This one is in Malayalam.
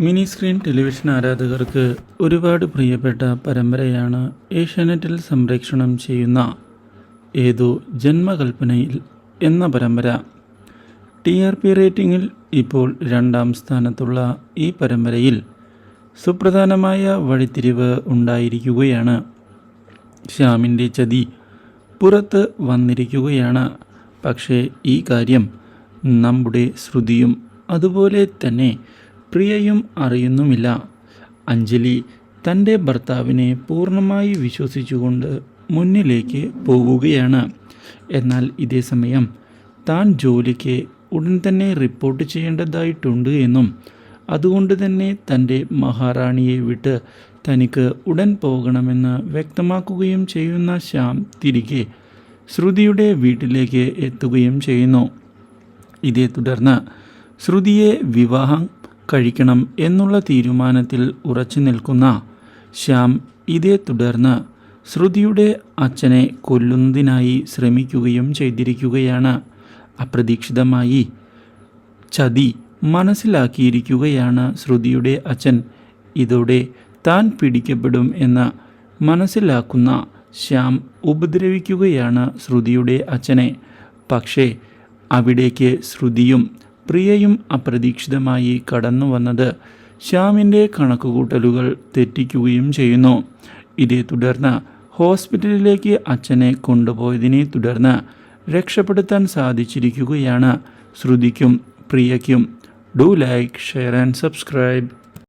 മിനി സ്ക്രീൻ ടെലിവിഷൻ ആരാധകർക്ക് ഒരുപാട് പ്രിയപ്പെട്ട പരമ്പരയാണ് ഏഷ്യാനെറ്റിൽ സംപ്രേക്ഷണം ചെയ്യുന്ന ഏതോ ജന്മകൽപ്പനയിൽ എന്ന പരമ്പര. ടി ആർ പി റേറ്റിംഗിൽ ഇപ്പോൾ രണ്ടാം സ്ഥാനത്തുള്ള ഈ പരമ്പരയിൽ സുപ്രധാനമായ വഴിത്തിരിവ് ഉണ്ടായിരിക്കുകയാണ്. ശ്യാമിന്റെ ചതി പുറത്ത് വന്നിരിക്കുകയാണ്. പക്ഷേ ഈ കാര്യം നമ്മുടെ ശ്രുതിയും അതുപോലെ തന്നെ പ്രിയയും അറിയുന്നുമില്ല. അഞ്ജലി തന്റെ ഭർത്താവിനെ പൂർണമായി വിശ്വസിച്ചുകൊണ്ട് മുന്നിലേക്ക് പോവുകയാണ് എന്നാൽ ഇതേ സമയം താൻ ജോലിക്ക് ഉടൻ തന്നെ റിപ്പോർട്ട് ചെയ്യേണ്ടതായിട്ടുണ്ട് എന്നും അതുകൊണ്ട് തന്നെ തന്റെ മഹാറാണിയെ വിട്ട് തനിക്ക് ഉടൻ പോകണമെന്ന് വ്യക്തമാക്കുകയും ചെയ്യുന്ന ശ്യാം തിരികെ ശ്രുതിയുടെ വീട്ടിലേക്ക് എത്തുകയും ചെയ്യുന്നു. ഇതേ തുടർന്ന് ശ്രുതിയെ വിവാഹം കഴിക്കണം എന്നുള്ള തീരുമാനത്തിൽ ഉറച്ചു നിൽക്കുന്ന ശ്യാം ഇതേ തുടർന്ന് ശ്രുതിയുടെ അച്ഛനെ കൊല്ലുന്നതിനായി ശ്രമിക്കുകയും ചെയ്തിരിക്കുകയാണ്. അപ്രതീക്ഷിതമായി ചതി മനസ്സിലാക്കിയിരിക്കുകയാണ് ശ്രുതിയുടെ അച്ഛൻ. ഇതോടെ താൻ പിടിക്കപ്പെടും എന്ന് മനസ്സിലാക്കുന്ന ശ്യാം ഉപദ്രവിക്കുകയാണ് ശ്രുതിയുടെ അച്ഛനെ. പക്ഷേ അവിടേക്ക് ശ്രുതിയും പ്രിയയും അപ്രതീക്ഷിതമായി കടന്നു വന്നത് ശ്യാമിന്റെ കണക്കുകൂട്ടലുകൾ തെറ്റിക്കുകയും ചെയ്യുന്നു. ഇതേ തുടർന്ന് ഹോസ്പിറ്റലിലേക്ക് അച്ഛനെ കൊണ്ടുപോയതിനെ തുടർന്ന് രക്ഷപ്പെടുത്താൻ സാധിച്ചിരിക്കുകയാണ് ശ്രുതിക്കും പ്രിയയ്ക്കും. Do like share and subscribe.